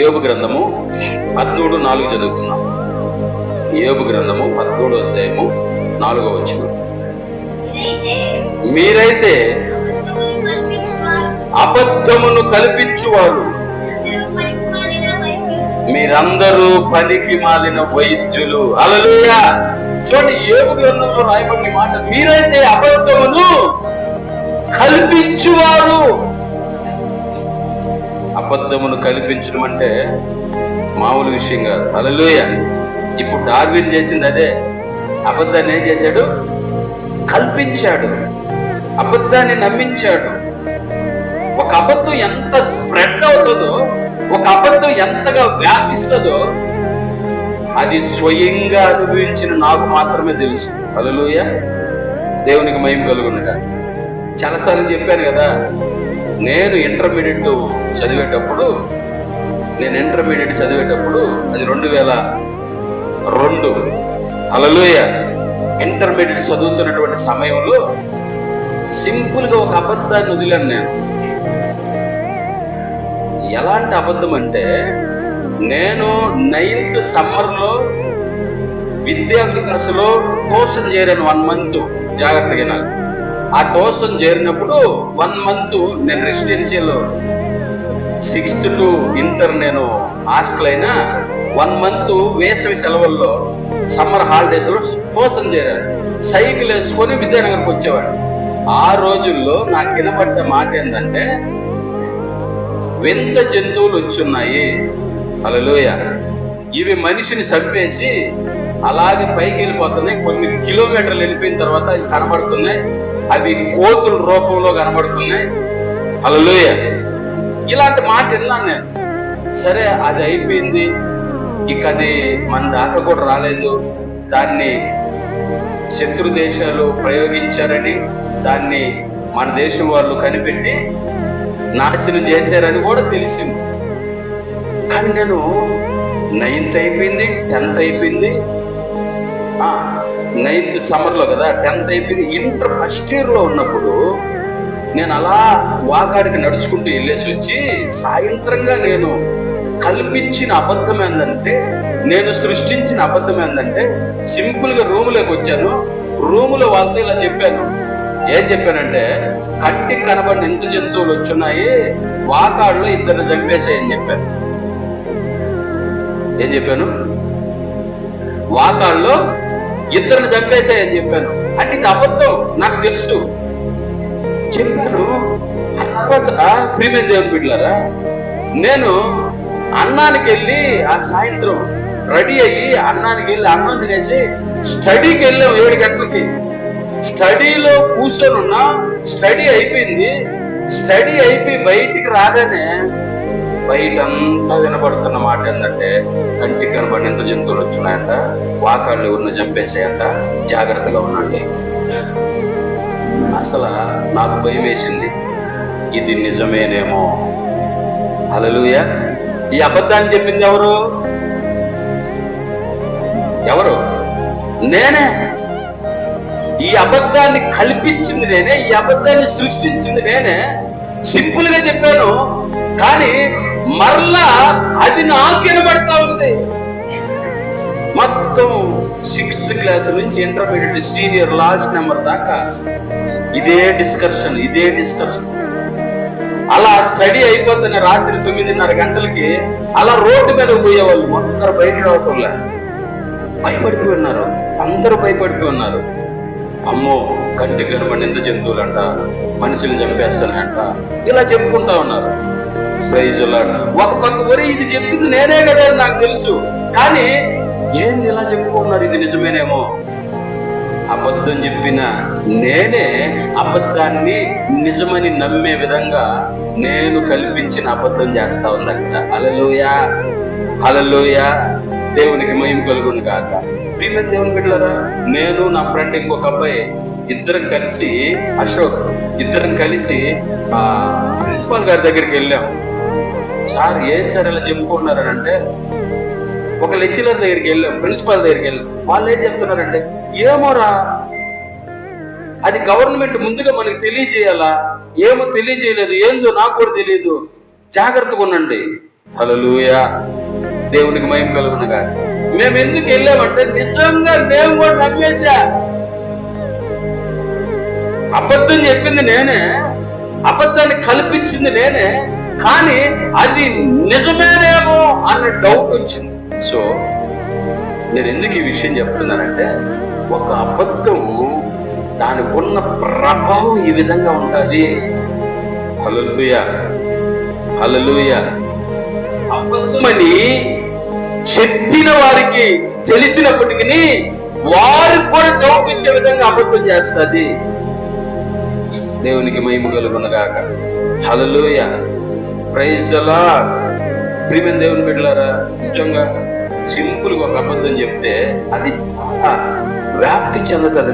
ఏబు గ్రంథము పద్మూడు నాలుగు చదువుకున్నాం. ఏబు గ్రంథము పద్మూడు అధ్యాయము నాలుగో వచ్చిన మీరైతే అబద్ధమును కల్పించువారు. మీరందరూ మాలిన వైద్యులు పనికి మాలిన వైద్యులు. అలలుయా చూడండి ఏబు గ్రంథంలో రాయబడిన మాట మీరైతే అబద్ధమును కల్పించువారు. అబద్ధమును కల్పించడం అంటే మామూలు విషయం కాదు. అలలుయ ఇప్పుడు డార్విన్ చేసింది అదే. అబద్ధాన్ని ఏం చేశాడు? కల్పించాడు. అబద్ధాన్ని నమ్మించాడు. ఒక అబద్ధం ఎంత స్ప్రెడ్ అవుతుందో ఒక అబద్ధం ఎంతగా వ్యాపిస్తుందో అది స్వయంగా అనుభవించిన నాకు మాత్రమే తెలుసు. అలలోయ దేవునికి మయం కలుగునుగా చాలాసార్లు చెప్పాను కదా నేను ఇంటర్మీడియట్ చదివేటప్పుడు నేను ఇంటర్మీడియట్ చదివేటప్పుడు అది రెండు వేల రెండు. అలలోయ ఇంటర్మీడియట్ చదువుతున్నటువంటి సమయంలో సింపుల్గా ఒక అబద్ధాన్ని వదిలాను నేను. ఎలాంటి అబద్ధం అంటే నేను నైన్త్ సమ్మర్లో విద్యా వికాసలో ట్యూషన్ చేరాను వన్ మంత్ జాగ్రత్తగా నాకు ఆ కోసం చేరినప్పుడు వన్ మంత్ నేను రెసిడెన్షియల్ సిక్స్త్ టు ఇంటర్ నేను హాస్టల్ అయినా వన్ మంత్ వేసవి సెలవుల్లో సమ్మర్ హాలిడేస్లో ట్యూషన్ చేరాను. సైకిల్ వేసుకొని విద్యానగర్కి వచ్చేవాడు ఆ రోజుల్లో నాకు వినపడ్డ మాట ఏంటంటే వింత జంతువులు వచ్చున్నాయి. అలలోయ ఇవి మనిషిని చంపేసి అలాగే పైకి వెళ్ళిపోతున్నాయి. కొన్ని కిలోమీటర్లు వెళ్ళిపోయిన తర్వాత కనబడుతున్నాయి. అవి కోతుల రూపంలో కనబడుతున్నాయి. అలలోయ ఇలాంటి మాట విన్నాను నేను. సరే అది అయిపోయింది. ఇక అది మన దాకా కూడా రాలేదు. దాన్ని శత్రు దేశాలు ప్రయోగించారని దాన్ని మన దేశం వాళ్ళు కనిపెట్టి నాశనం చేశారని కూడా తెలిసింది. కానీ నేను నైన్త్ అయిపోయింది టెన్త్ అయిపోయింది. నైన్త్ సమ్మర్లో కదా టెన్త్ అయిపోయింది. ఇంటర్ ఫస్ట్ ఇయర్లో ఉన్నప్పుడు నేను అలా వాకాడికి నడుచుకుంటూ వెళ్ళేసి వచ్చి సాయంత్రంగా నేను కల్పించిన అబద్ధం ఏంటంటే నేను సృష్టించిన అబద్ధం ఏంటంటే సింపుల్గా రూములోకి వచ్చాను. రూములో వాళ్ళతో ఇలా చెప్పాను. ఏం చెప్పానంటే కంటికి కనబడిన ఎంత జంతువులు వచ్చున్నాయి వాకాడులో ఇద్దరు చంపేసాయని చెప్పాను. ఏం చెప్పాను? వాకాడులో ఇద్దరిని చంపేశాయని చెప్పాను. అంటే ఇది అబద్ధం నాకు తెలుసు. చెప్పాను తర్వాత ప్రీమియం దేవుని బిడ్డలారా నేను అన్నానికి వెళ్ళి ఆ సాయంత్రం రెడీ అయ్యి అన్నానికి వెళ్ళి అన్నం తినేసి స్టడీకి వెళ్ళాం ఏడు గంటలకి. స్టడీలో కూర్చొని ఉన్నా స్టడీ అయిపోయింది. స్టడీ అయిపోయి బయటికి రాగానే బయట వినబడుతున్న మాట ఏంటంటే కంటికి కనబడిన ఎంత జంతువులు వచ్చినాయంట వాకాళ్ళు ఎవరిని చంపేసాయంట జాగ్రత్తగా ఉండండి. అసలు నాకు భయం వేసింది. ఇది నిజమేనేమో. అలలుయ ఈ అబద్ధాన్ని చెప్పింది ఎవరు? ఎవరు? నేనే. ఈ అబద్ధాన్ని కల్పించింది నేనే ఈ అబద్ధాన్ని సృష్టించింది నేనే. సింపుల్గా చెప్పాను కానీ మరలా అది నాకు వినబడతా ఉంది. మొత్తం సిక్స్త్ క్లాస్ నుంచి ఇంటర్మీడియట్ సీనియర్ లాస్ట్ నెంబర్ దాకా ఇదే డిస్కషన్ ఇదే డిస్కషన్ అలా స్టడీ అయిపోతున్న రాత్రి తొమ్మిదిన్నర గంటలకి అలా రోడ్డు మీద పోయేవాళ్ళు ఒక్కరు బయట రావటంలే. భయపడిపోయి ఉన్నారు అందరూ భయపడిపోయి ఉన్నారు అమ్మో కంటికి కనబడిన ఎంత జంతువులంట మనుషులు చంపేస్తానంట ఇలా చెప్పుకుంటా ఉన్నారు. ప్రైజ్ ఒక పక్క వరి ఇది చెప్పింది నేనే కదా అని నాకు తెలుసు. కానీ ఏంది ఇలా చెప్పుకున్నారు? ఇది నిజమేనేమో. అబద్ధం చెప్పిన నేనే అబద్ధాన్ని నిజమని నమ్మే విధంగా నేను కల్పించిన అబద్ధం చేస్తా ఉంది అక్కడ అలలోయ అలలోయ దేవునికి మహిమ కలుగును కాక ప్రియమైన దేవుని బిడ్డలారా నేను నా ఫ్రెండ్ ఇంకొక అబ్బాయి ఇద్దరం కలిసి అశోక్ ఇద్దరం కలిసి ఆ ప్రిన్సిపాల్ గారి దగ్గరికి వెళ్ళాం. సార్ ఏం సార్ ఇలా చెప్పుకుంటున్నారని అంటే ఒక లెక్చరర్ దగ్గరికి వెళ్ళాం ప్రిన్సిపాల్ దగ్గరికి వెళ్ళాం వాళ్ళు ఏం చెప్తున్నారంటే ఏమోరా అది గవర్నమెంట్ ముందుగా మనకి తెలియజేయాలా? ఏమో తెలియజేయలేదు ఏందో నాకు కూడా తెలియదు. జాగ్రత్తగా ఉండండి. హలలుయా దేవునికి మయం కలుగునగా మేము ఎందుకు వెళ్ళామంటే నిజంగా మేము కూడా నమ్మేశా. అబద్ధం చెప్పింది నేనే అబద్ధాన్ని కల్పించింది నేనే. కానీ అది నిజమేనేమో అన్న డౌట్ వచ్చింది. సో నేను ఎందుకు ఈ విషయం చెప్తున్నానంటే ఒక అబద్ధం దానికి ఉన్న ప్రభావం ఈ విధంగా ఉండాలి. హలలుయ హలలుయ అబద్ధమని చెప్పిన వారికి తెలిసినప్పటికీ వారికి కూడా డౌట్ ఇచ్చే విధంగా అబద్ధం చేస్తుంది. దేవునికి మహిమ కలుగునగాక. హలలుయ ప్రైజలా ప్రియమైన దేవుని బిడ్డలారా నిజంగా సింపుల్గా ఒక అబద్ధం చెప్తే అది వ్యాప్తి చెందుతుంది